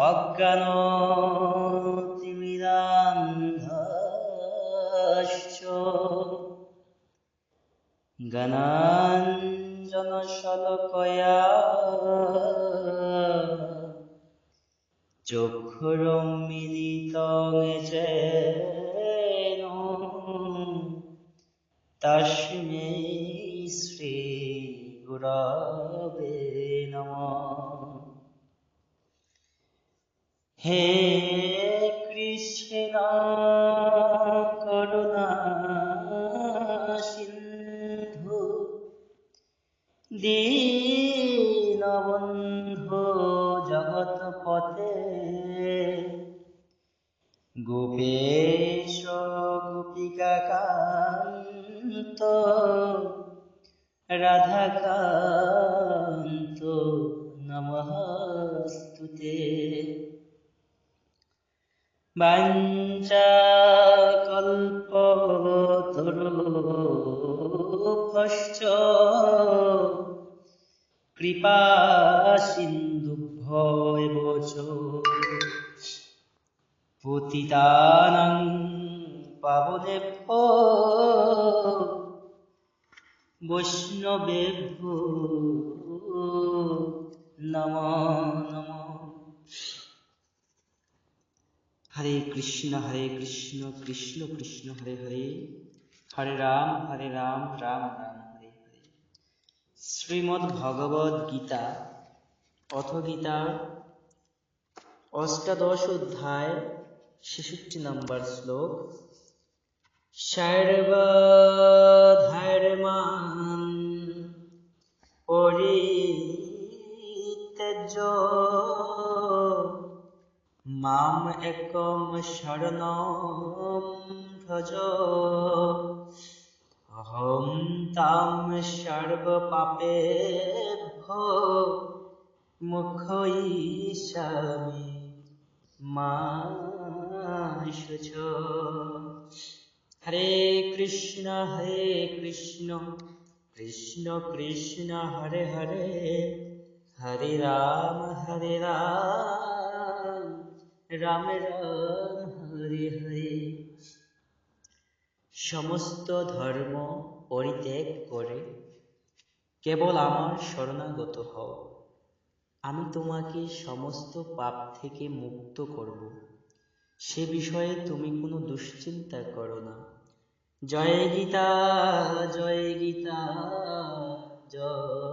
অজ্ঞান গণাঞ্জনশলকয়া চক্ষুর মিলিত যে তস্মে শ্রীগুরবে নমঃ। হে কৃষ্ণ করুণা সিন্ধু দীনবন্ধু জগৎপতে গোপেশ গোপিকাকান্ত রাধাকান্ত নমস্তুতে। বাঞ্চাকল্পতরুভশ্চ কৃপা সিন্ধুভ্য এব চ পতিতানাং পাবনেভ্যো বৈষ্ণবেভ্যো নম নম। হরে কৃষ্ণ হরে কৃষ্ণ কৃষ্ণ কৃষ্ণ, হরে হরে। হরে রাম হরে রাম রাম রাম, হরে হরে। শ্রীমদ্ ভগবদ গীতা অথ গীতার অষ্টাদশ অধ্যায় ছেষট্টি নম্বর শ্লোক। সর্বধর্মান পরিত্যজ্য মাম একম শরণম ভজ। অহম তাম সর্বপাপেভ্য মুখয়িষ্যামি মা শুচ হরে কৃষ্ণ হরে কৃষ্ণ। কৃষ্ণ কৃষ্ণ হরে হরে হরে রাম হরে রাম রাম রাম, হরে হরে। সমস্ত ধর্ম পরিত্যাগ করে কেবল আমার শরণাগত হও। আমি তোমাকে সমস্ত পাপ থেকে মুক্ত করব। সে বিষয়ে তুমি কোনো দুশ্চিন্তা করো না। জয় গীতা জয় গীতা জয়